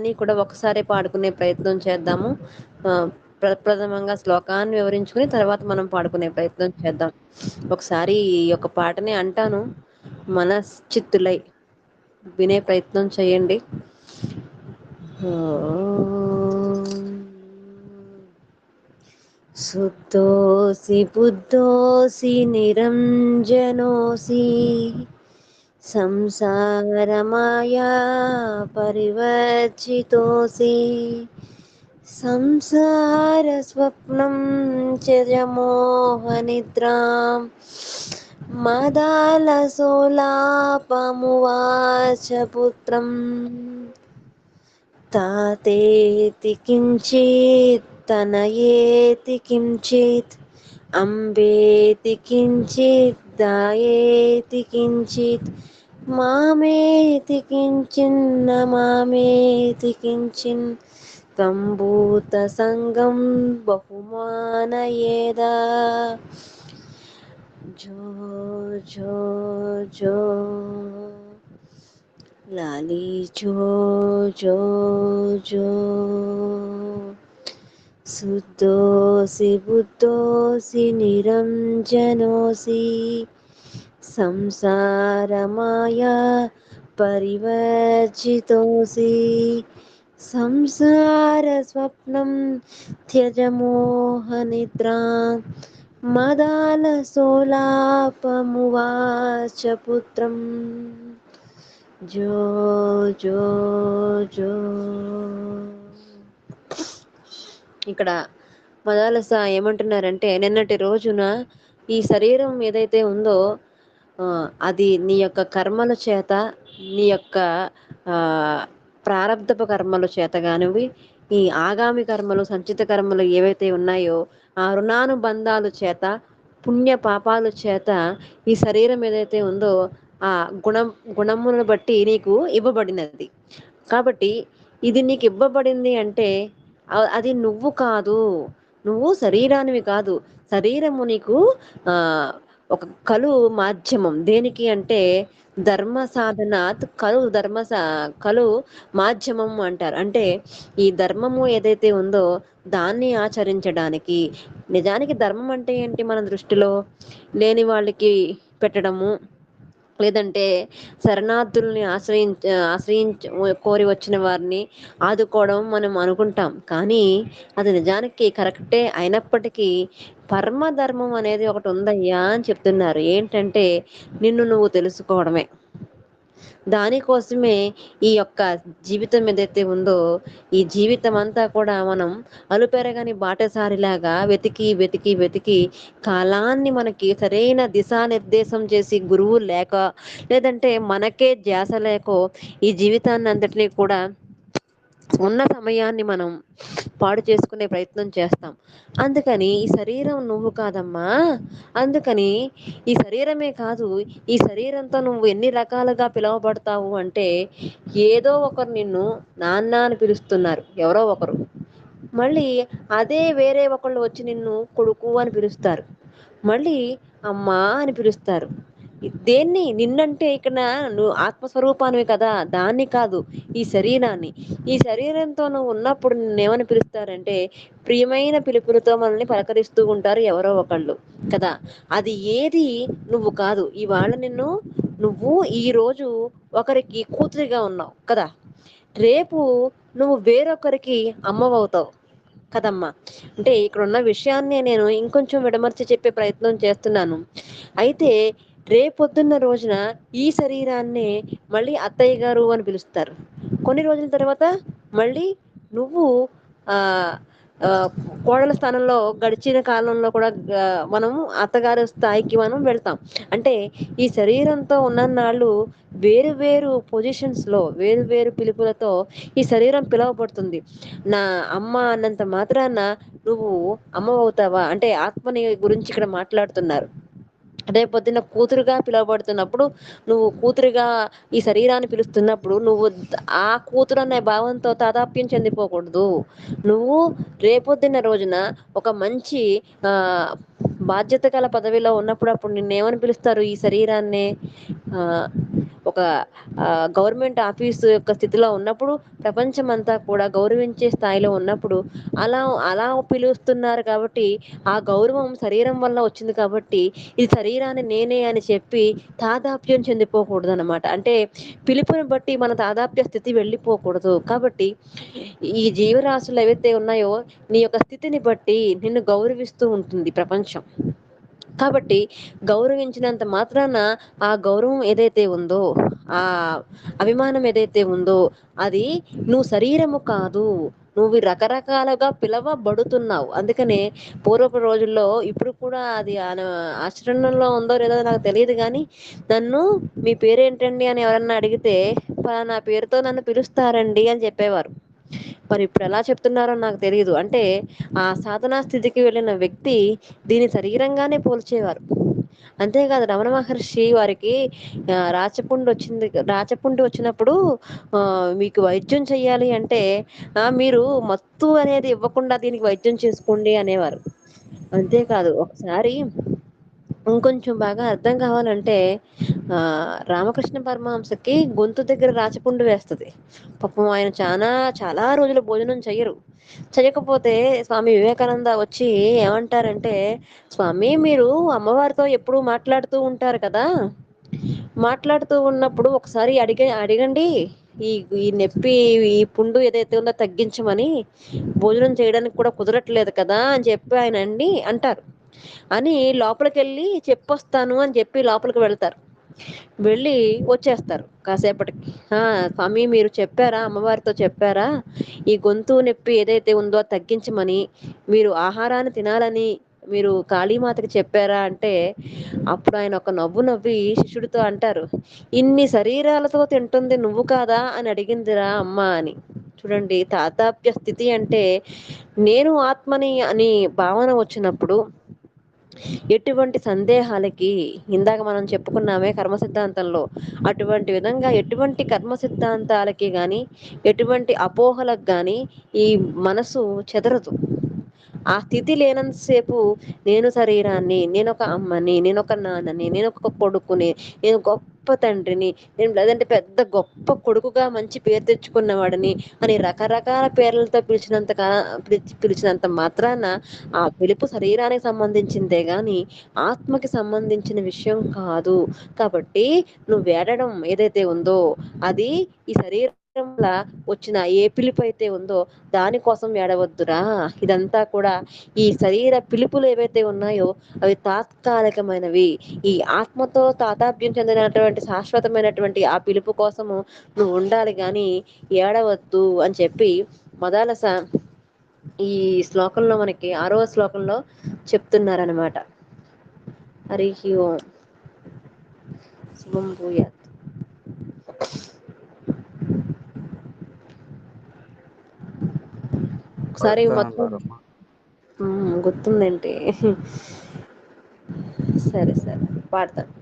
అన్ని కూడా ఒకసారి పాడుకునే ప్రయత్నం చేద్దాము. ప్రథమంగా శ్లోకాన్ని వివరించుకుని తర్వాత మనం పాడుకునే ప్రయత్నం చేద్దాం. ఒకసారి ఈ యొక్క పాటని అంటాను. మనశ్చిత్తులై వినే ప్రయత్నం చేయండి. సుతోసి శుద్ధోసి బుద్ధోసి నిరంజనోసి సంసారమాయా పరివర్జితోసి సంసారస్వప్నం చరమోహనిద్రాం మదాలసోలాపమువాచ పుత్రం తాతేతి కించిత్ తనయేతి కించిత్ అంబేతి కించిత్ దాయేతి కించిత్ మామేతి కించిన్న మామేతి కించిన్. తంబూత సంగం బహుమానయేదా. జో జో జో. లాలి జో జో జో. శుద్ధోసి బుద్ధోసి నిరంజనోసి సంసారమాయా పరివర్జితోసి సంసారస్వప్నం త్యజమోహనిద్రా మదాలసోలాపమువాచ పుత్రం జో జో జో ఇక్కడ మదాలస ఏమంటున్నారంటే నిన్నటి రోజున ఈ శరీరం ఏదైతే ఉందో అది నీ యొక్క కర్మల చేత నీ యొక్క ఆ కర్మల చేత కానివి ఈ ఆగామి కర్మలు సంచిత కర్మలు ఏవైతే ఉన్నాయో ఆ రుణానుబంధాలు చేత పుణ్య పాపాల చేత ఈ శరీరం ఏదైతే ఉందో ఆ గుణం గుణములను బట్టి నీకు ఇవ్వబడినది. కాబట్టి ఇది నీకు ఇవ్వబడింది అంటే అది నువ్వు కాదు. నువ్వు శరీరానివి కాదు. శరీరము నీకు ఆ ఒక కలు మాధ్యమం. దేనికి అంటే ధర్మ సాధనాత్ కలు ధర్మ కలు మాధ్యమం అంటారు. అంటే ఈ ధర్మము ఏదైతే ఉందో దాన్ని ఆచరించడానికి. నిజానికి ధర్మం అంటే ఏంటి మన దృష్టిలో? లేని వాళ్ళకి పెట్టడము లేదంటే శరణార్థుల్ని ఆశ్రయించ ఆశ్రయించ కోరి వచ్చిన వారిని ఆదుకోవడం మనం అనుకుంటాం. కానీ అది నిజానికి కరెక్టే అయినప్పటికీ పరమధర్మం అనేది ఒకటి ఉందయ్యా అని చెప్తున్నారు. ఏంటంటే నిన్ను నువ్వు తెలుసుకోవడమే. దానికోసమే ఈ యొక్క జీవితం ఏదైతే ఉందో ఈ జీవితం అంతా కూడా మనం అలుపెరగని బాటసారిలాగా వెతికి వెతికి వెతికి కాలాన్ని మనకి సరైన దిశా నిర్దేశం చేసి గురువు లేక లేదంటే మనకే ధ్యాస లేకో ఈ జీవితాన్ని అంతటినీ కూడా ఉన్న సమయాన్ని మనం పాడు చేసుకునే ప్రయత్నం చేస్తాం. అందుకని ఈ శరీరం నువ్వు కాదమ్మా. అందుకని ఈ శరీరమే కాదు ఈ శరీరంతో నువ్వు ఎన్ని రకాలుగా పిలువబడతావు అంటే ఏదో ఒకరు నిన్ను నాన్న అని పిలుస్తున్నారు. ఎవరో ఒకరు. మళ్ళీ అదే వేరే ఒకళ్ళు వచ్చి నిన్ను కొడుకు అని పిలుస్తారు. మళ్ళీ అమ్మా అని పిలుస్తారు. దేన్ని? నిన్నంటే ఇక్కడ నువ్వు ఆత్మస్వరూపానివి కదా దాన్ని కాదు ఈ శరీరాన్ని. ఈ శరీరంతో నువ్వు ఉన్నప్పుడు నిన్ను పిలుస్తారంటే ప్రియమైన పిలుపులతో మనల్ని పలకరిస్తూ ఉంటారు ఎవరో ఒకళ్ళు కదా? అది ఏది నువ్వు కాదు. ఇవాళ నిన్ను నువ్వు ఈ రోజు ఒకరికి కూతురిగా ఉన్నావు కదా? రేపు నువ్వు వేరొకరికి అమ్మవవుతావు కదమ్మా? అంటే ఇక్కడున్న విషయాన్ని నేను ఇంకొంచెం విడమర్చి చెప్పే ప్రయత్నం చేస్తున్నాను. అయితే రేపొద్దున్న రోజున ఈ శరీరాన్నే మళ్ళీ అత్తయ్య గారు అని పిలుస్తారు. కొన్ని రోజుల తర్వాత మళ్ళీ నువ్వు ఆ కోడల స్థానంలో గడిచిన కాలంలో కూడా మనం అత్తగారి స్థాయికి మనం వెళ్తాం. అంటే ఈ శరీరంతో ఉన్నన్నాళ్ళు వేరు వేరు పొజిషన్స్లో వేరు వేరు పిలుపులతో ఈ శరీరం పిలువబడుతుంది. నా అమ్మ అన్నంత మాత్రాన నువ్వు అమ్మ అవుతావా? అంటే ఆత్మని గురించి ఇక్కడ మాట్లాడుతున్నారు. రేపు పొద్దున్న కూతురుగా పిలువబడుతున్నప్పుడు నువ్వు కూతురుగా ఈ శరీరాన్ని పిలుస్తున్నప్పుడు నువ్వు ఆ కూతురు అనే భావంతో తాదాప్యం చెందిపోకూడదు. నువ్వు రేపొద్దున్న రోజున ఒక మంచి ఆ బాధ్యత గల పదవిలో ఉన్నప్పుడు అప్పుడు నిన్నేమని పిలుస్తారు? ఈ శరీరాన్ని ఆ ఒక గవర్నమెంట్ ఆఫీస్ యొక్క స్థితిలో ఉన్నప్పుడు ప్రపంచం అంతా కూడా గౌరవించే స్థాయిలో ఉన్నప్పుడు అలా అలా పిలుస్తున్నారు కాబట్టి ఆ గౌరవం శరీరం వల్ల వచ్చింది కాబట్టి ఇది శరీరాన్ని నేనే అని చెప్పి తాదాప్యం చెందిపోకూడదు అనమాట అంటే పిలుపుని బట్టి మన తాదాప్య స్థితి వెళ్ళిపోకూడదు. కాబట్టి ఈ జీవరాశులు ఏవైతే ఉన్నాయో నీ యొక్క స్థితిని బట్టి నిన్ను గౌరవిస్తూ ఉంటుంది ప్రపంచం. కాబట్టి గౌరవించినంత మాత్రాన ఆ గౌరవం ఏదైతే ఉందో ఆ అభిమానం ఏదైతే ఉందో అది నువ్వు శరీరము కాదు నువ్వు రకరకాలుగా పిలవబడుతున్నావు. అందుకనే పూర్వపు రోజుల్లో ఇప్పుడు కూడా అది ఆచరణలో ఉందో లేదో నాకు తెలియదు కానీ నన్ను మీ పేరేంటండి అని ఎవరన్నా అడిగితే నా పేరుతో నన్ను పిలుస్తారండి అని చెప్పేవారు. మరి ఇప్పుడు ఎలా చెప్తున్నారో నాకు తెలియదు అంటే ఆ సాధనా స్థితికి వెళ్ళిన వ్యక్తి దీని శరీరంగానే పోల్చేవారు. అంతేకాదు రమణ మహర్షి వారికి ఆ రాచపుండు వచ్చింది రాచపుండు వచ్చినప్పుడు మీకు వైద్యం చెయ్యాలి అంటే మీరు మత్తు అనేది ఇవ్వకుండా దీనికి వైద్యం చేసుకోండి అనేవారు. అంతేకాదు ఒకసారి ఇంకొంచెం బాగా అర్థం కావాలంటే రామకృష్ణ పరమహంసకి గొంతు దగ్గర రాచపుండు వేస్తుంది. పాపం ఆయన చాలా చాలా రోజులు భోజనం చెయ్యరు. చేయకపోతే స్వామి వివేకానంద వచ్చి ఏమంటారంటే స్వామి మీరు అమ్మవారితో ఎప్పుడు మాట్లాడుతూ ఉంటారు కదా? మాట్లాడుతూ ఉన్నప్పుడు ఒకసారి అడిగ అడగండి. ఈ ఈ నొప్పి ఈ పుండు ఏదైతే ఉందో తగ్గించమని. భోజనం చేయడానికి కూడా కుదరట్లేదు కదా అని చెప్పి ఆయన అండి అంటారు. అని లోపలికెళ్ళి చెప్పొస్తాను అని చెప్పి లోపలికి వెళ్తారు. వెళ్ళి వచ్చేస్తారు కాసేపటికి. ఆ స్వామి మీరు చెప్పారా? అమ్మవారితో చెప్పారా? ఈ గొంతు నొప్పి ఏదైతే ఉందో తగ్గించమని మీరు ఆహారాన్ని తినాలని మీరు కాళీమాతకి చెప్పారా అంటే అప్పుడు ఆయన ఒక నవ్వు నవ్వి శిష్యుడితో అంటారు. ఇన్ని శరీరాలతో తింటుంది నువ్వు కాదా? అని అడిగిందిరా అమ్మ అని. చూడండి తాతాప్య స్థితి అంటే నేను ఆత్మని అని భావన వచ్చినప్పుడు ఎటువంటి సందేహాలకి ఇందాక మనం చెప్పుకున్నామే కర్మ సిద్ధాంతంలో. అటువంటి విధంగా ఎటువంటి కర్మ సిద్ధాంతాలకి కానీ ఎటువంటి అపోహలకు కానీ ఈ మనసు చెదరదు. ఆ స్థితి లేనంతసేపు నేను శరీరాన్ని నేను ఒక అమ్మని నేను ఒక నాన్నని నేను ఒక కొడుకుని నేను గొప్ప తండ్రిని నేను లేదంటే పెద్ద గొప్ప కొడుకుగా మంచి పేరు తెచ్చుకున్న వాడిని అని రకరకాల పేర్లతో పిలిచినంత పిలిచినంత మాత్రాన ఆ పిలుపు శరీరానికి సంబంధించిందే గాని ఆత్మకి సంబంధించిన విషయం కాదు. కాబట్టి నువ్వు వేడడం ఏదైతే ఉందో అది ఈ శరీరం వల్ల వచ్చిన ఏ పిలుపు అయితే ఉందో దానికోసం ఏడవద్దురా. ఇదంతా కూడా ఈ శరీర పిలుపులు ఏవైతే ఉన్నాయో అవి తాత్కాలికమైనవి. ఈ ఆత్మతో తాతాప్యం చెందినటువంటి శాశ్వతమైనటువంటి ఆ పిలుపు కోసము నువ్వు ఉండాలి గాని ఏడవద్దు అని చెప్పి మదాలస ఈ శ్లోకంలో మనకి ఆరవ శ్లోకంలో చెప్తున్నారనమాట హరి ఓం. శుభం భూయాత్. ఒకసారి మొత్తం అన్నారమ్మా గుర్తుందేంటి? సరే సరే పాడతాను.